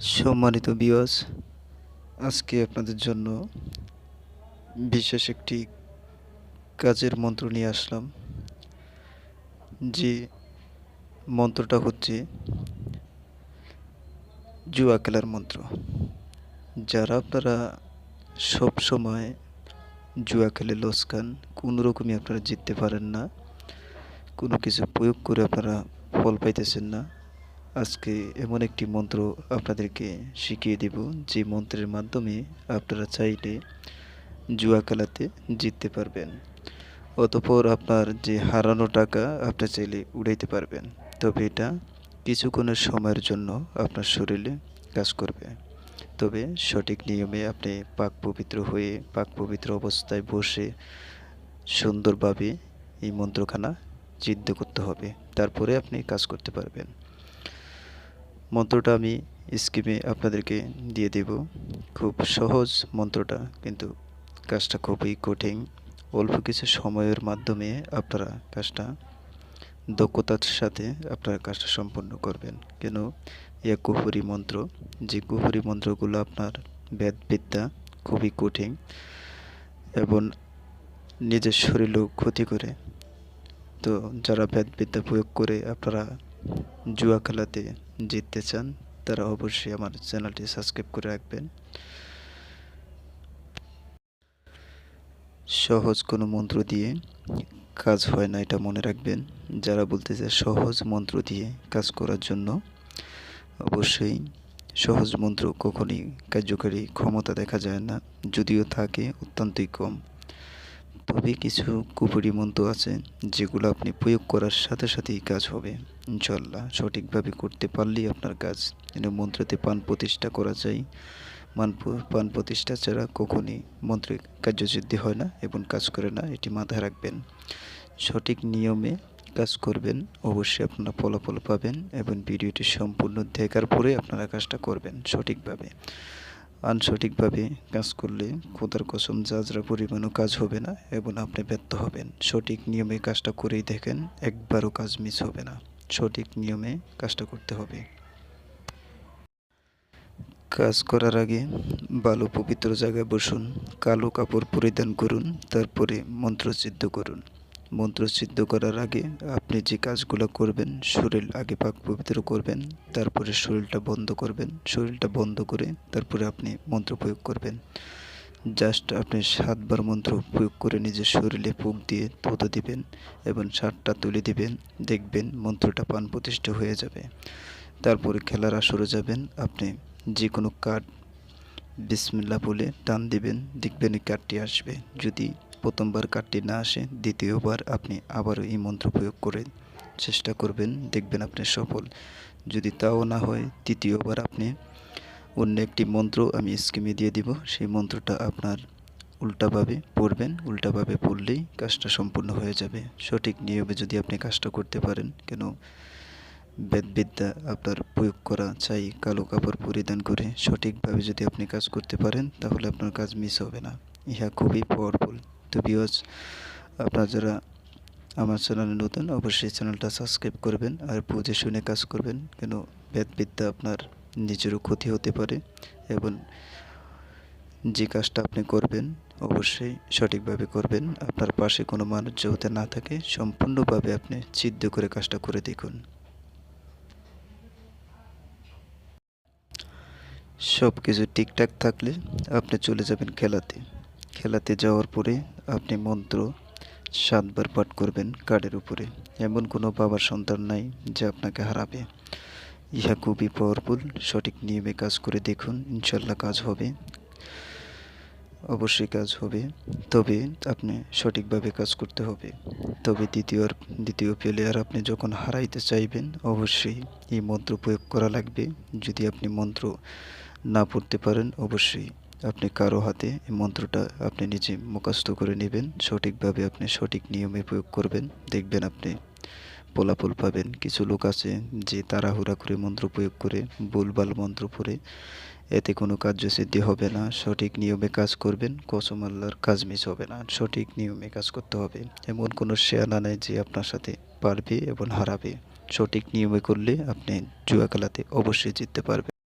সম্মানিত বিয়স আজকে আপনাদের জন্য বিশেষ একটি কাজের মন্ত্র নিয়ে আসলাম, যে মন্ত্রটা হচ্ছে জুয়া খেলার মন্ত্র। যারা আপনারা সব সময় জুয়া খেলে লস খান, কোনো রকমই আপনারা জিততে পারেন না, কোনো কিছু প্রয়োগ করে আপনারা ফল পাইতেছেন না। আজকে এমন একটি মন্ত্র আপনাদেরকে শিখিয়ে দেব, যে মন্ত্রের মাধ্যমে আপনারা চাইলে জুয়া খেলাতে জিততে পারবেন, অতপর আপনার যে হারানো টাকা আপনি চাইলে উড়াইতে পারবেন। তবে এটা কিছুক্ষণের সময়ের জন্য আপনার শরীরে কাজ করবে। তবে সঠিক নিয়মে আপনি পাক পবিত্র হয়ে, পাক পবিত্র অবস্থায় বসে সুন্দরভাবে এই মন্ত্রখানা সিদ্ধ করতে হবে। তারপরে আপনি কাজ করতে পারবেন। মন্ত্রটা আমি স্কিমে আপনাদেরকে দিয়ে দেব। খুব সহজ মন্ত্রটা, কিন্তু কাজটা খুবই কঠিন। অল্প কিছু সময়ের মাধ্যমে আপনারা কাজটা, দক্ষতার সাথে আপনারা কাজটা সম্পন্ন করবেন। কেন? এ কুহুরি মন্ত্র, যে কুহুরি মন্ত্রগুলো আপনার বেদবিদ্যা খুবই কঠিন এবং নিজের শরীরও ক্ষতি করে। তো যারা বেদবিদ্যা প্রয়োগ করে আপনারা জুয়া খেলাতে জিততে চান, তারা অবশ্যই আমার চ্যানেলটি সাবস্ক্রাইব করে রাখবেন। সহজ কোনো মন্ত্র দিয়ে কাজ হয় না, এটা মনে রাখবেন। যারা বলতেছে সহজ মন্ত্র দিয়ে কাজ করার জন্য, অবশ্যই সহজ মন্ত্র কখনই কার্যকারী ক্ষমতা দেখা যায় না, যদিও থাকে অত্যন্তই কম। তবে কিছু কুপুরি মন্ত্র আছে, যেগুলো আপনি প্রয়োগ করার সাথে সাথেই কাজ হবে। ইনশাল্লাহ সঠিকভাবে করতে পারলেই আপনার কাজ। মন্ত্রতে পান প্রতিষ্ঠা করা যায়। মান পান প্রতিষ্ঠা ছাড়া কখনই মন্ত্রে কার্যসিদ্ধি হয় না এবং কাজ করে না, এটি মাথায় রাখবেন। সঠিক নিয়মে কাজ করবেন, অবশ্যই আপনারা ফলাফল পাবেন এবং ভিডিওটি সম্পূর্ণ দেখার পরে আপনারা কাজটা করবেন সঠিকভাবে। আনসঠিকভাবে কাজ করলে খোদার কসম যাজরা পরিমাণও কাজ হবে না এবং আপনি ব্যর্থ হবেন। সঠিক নিয়মে কাজটা করেই দেখেন, একবারও কাজ মিস হবে না। সঠিক নিয়মে কাজটা করতে হবে। কাজ করার আগে ভালো পবিত্র জায়গায় বসুন, কালো কাপড় পরিধান করুন, তারপরে মন্ত্র সিদ্ধ করুন। মন্ত্র সিদ্ধ করার আগে আপনি যে কাজগুলো করবেন, শরীর আগে পাক পবিত্র করবেন, তারপরে শরীরটা বন্ধ করবেন, শরীরটা বন্ধ করে তারপরে আপনি মন্ত্র প্রয়োগ করবেন। জাস্ট আপনি সাতবার মন্ত্র প্রয়োগ করে নিজের শরীরে ফুক দিয়ে থুতো দিবেন এবং সারটা তুলে দিবেন, দেখবেন মন্ত্রটা পান প্রতিষ্ঠা হয়ে যাবে। তারপরে খেলার আসরে যাবেন, আপনি যে কোনো কার্ড বিসমিল্লা বলে টান দিবেন, দেখবেন কার্ডটি আসবে। যদি প্রথমবার কার্ডটি না আসে, দ্বিতীয়বার আপনি আবারও এই মন্ত্র প্রয়োগ করে চেষ্টা করবেন, দেখবেন আপনি সফল। যদি তাও না হয়, তৃতীয়বার আপনি অন্য একটি মন্ত্র আমি স্কিমে দিয়ে দিব, সেই মন্ত্রটা আপনার উল্টাভাবে পড়বেন উল্টাভাবে পড়লেই কাজটা সম্পূর্ণ হয়ে যাবে। সঠিক নিয়মে যদি আপনি কাজটা করতে পারেন, কেন বেদবিদ্যা আপনার প্রয়োগ করা চাই, কালো কাপড় পরিধান করে সঠিকভাবে যদি আপনি কাজ করতে পারেন, তাহলে আপনার কাজ মিস হবে না। ইহা খুবই পাওয়ারফুল তো বিয়স আপনারা যারা আমার চ্যানেলে নতুন, অবশ্যই চ্যানেলটা সাবস্ক্রাইব করবেন আর বুঝে শুনে কাজ করবেন কেন বেদবিদ্যা আপনার নিজেরও ক্ষতি হতে পারে এবং যে কাজটা আপনি করবেন অবশ্যই সঠিকভাবে করবেন। আপনার পাশে কোনো মানুষ যেহেতু না থাকে, সম্পূর্ণভাবে আপনি সিদ্ধ করে কাজটা করে দেখুন। সব কিছু ঠিকঠাক থাকলে আপনি চলে যাবেন খেলাতে। খেলাতে যাওয়ার পরে আপনি মন্ত্র সাতবার পাঠ করবেন কার্ডের উপরে। এমন কোনো বাবার সন্তান নাই যে আপনাকে হারাবে। ইহা খুবই পাওয়ারফুল সঠিক নিয়মে কাজ করে দেখুন ইনশাল্লাহ কাজ হবে। অবশ্যই কাজ হবে। তবে আপনি সঠিকভাবে কাজ করতে হবে। তবে দ্বিতীয় দ্বিতীয় প্লেয়ার আপনি যখন হারাইতে চাইবেন, অবশ্যই এই মন্ত্র প্রয়োগ করা লাগবে। যদি আপনি মন্ত্র না পড়তে পারেন, অবশ্যই আপনি কারও হাতে এই মন্ত্রটা আপনি নিজে মুখস্থ করে নেবেন, সঠিকভাবে আপনি সঠিক নিয়মে প্রয়োগ করবেন, দেখবেন আপনি ফলাফল পাবেন। কিছু লোক আছে যে তাড়াহুড়া করে মন্ত্র প্রয়োগ করে, ভুলভাল মন্ত্র পড়ে, এতে কোনো কার্যসিদ্ধি হবে না। সঠিক নিয়মে কাজ করবেন, কসম আল্লাহর কাজ মিস হবে না। সঠিক নিয়মে কাজ করতে হবে। এমন কোনো শেয়ানা নেই যে আপনার সাথে পারবে এবং হারাবে। সঠিক নিয়মে করলে আপনি জুয়া খেলাতে অবশ্যই জিততে পারবেন।